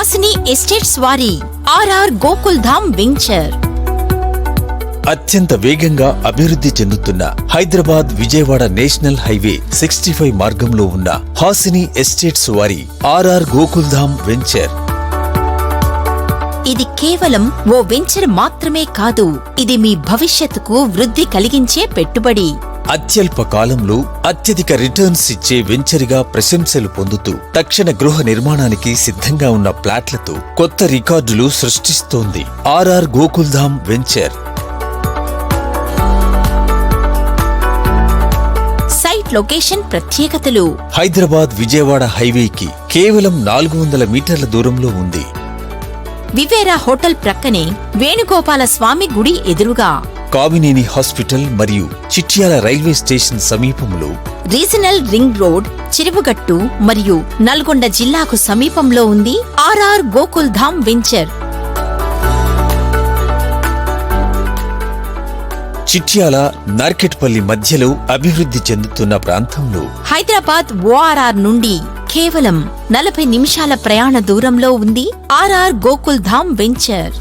Hasini estates వారి RR Gokul Dham venture. అత్యంత వేగంగా అభివృద్ధి చెందుతున్న Hyderabad Vijayawada national highway sixty five మార్గంలో ఉన్న హాసిని ఎస్టేట్స్ వారి ఆర్ఆర్ గోకుల్ధామ్ వెంచర్. ఇది కేవలం ఓ వెంచర్ మాత్రమే కాదు ఇది మీ భవిష్యత్తుకు వృద్ధి కలిగించే పెట్టుబడి. అత్యల్ప కాలంలో అత్యధిక రిటర్న్స్ ఇచ్చే వెంచర్గా ప్రశంసలు పొందుతూ తక్షణ గృహ నిర్మాణానికి సిద్ధంగా ఉన్న ప్లాట్లతో కొత్త రికార్డులు సృష్టిస్తోంది RR Gokuldham venture. Site location ప్రత్యేకతలు. హైదరాబాద్ విజయవాడ హైవేకి కేవలం నాలుగు వందల మీటర్ల దూరంలో ఉంది. వివేరా హోటల్ ప్రక్కనే వేణుగోపాల స్వామి గుడి ఎదురుగా. కామినేని హాస్పిటల్ మరియు చిట్యాల రైల్వే స్టేషన్ సమీపంలో రీజనల్ రింగ్ రోడ్ చిరువుగట్టు మరియు నల్గొండ జిల్లాకు సమీపంలో ఉంది ఆర్ఆర్ గోకుల్ ధామ్ వెంచర్. చిట్యాల నార్కెట్పల్లి మధ్యలో అభివృద్ధి చెందుతున్న ప్రాంతంలో హైదరాబాద్ ఓఆర్ఆర్ నుండి కేవలం నలభై నిమిషాల ప్రయాణ దూరంలో ఉంది RR Gokul Dham venture.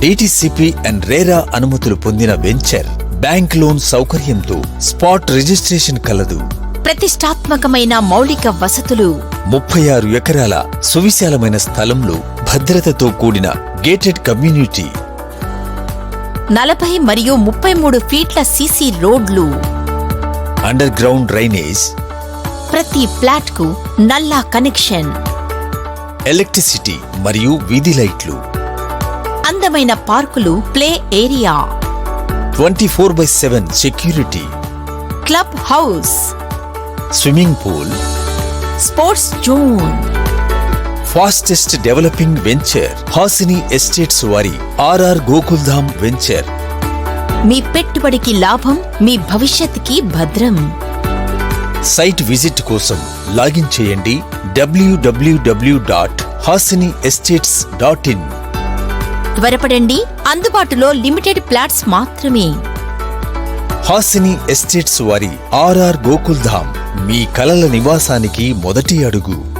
DTCP and RERA అనుమతులు పొందిన వెంచర్ బ్యాంక్ లోన్ సౌకర్యంతో స్పాట్ రిజిస్ట్రేషన్ కలదు. ప్రతిష్టాత్మకమైన మౌలిక వసతులు. ముప్పై ఆరు ఎకరాల సువిశాలమైన స్థలంలో భద్రతతో కూడిన గేటెడ్ కమ్యూనిటీ నలభై మరియు ముప్పై మూడు ఫీట్ల సీసీ రోడ్లు. అండర్ గ్రౌండ్ డ్రైనేజ్ ప్రతి ఫ్లాట్కు నల్లా కనెక్షన్. ఎలక్ట్రిసిటీ మరియు వీధి లైట్లు. అందమైన పార్కులు play area. Twenty four by seven security. Club house. Swimming pool. Sports zone. Fastest developing venture. Hasini estates వారి ఆర్ఆర్ గోకుల్ధామ్ వెంచర్. మీ పెట్టుబడికి లాభం మీ భవిష్యత్తుకి భద్రం. సైట్ విజిట్ కోసం లాగిన్ చేయండి W W W dot Hasini estates dot in. త్వరపడండి. అందుబాటులో లిమిటెడ్ ప్లాట్స్ మాత్రమే. హాసిని ఎస్టేట్స్ వారి ఆర్ఆర్ గోకుల్ధామ్ మీ కలల నివాసానికి మొదటి అడుగు.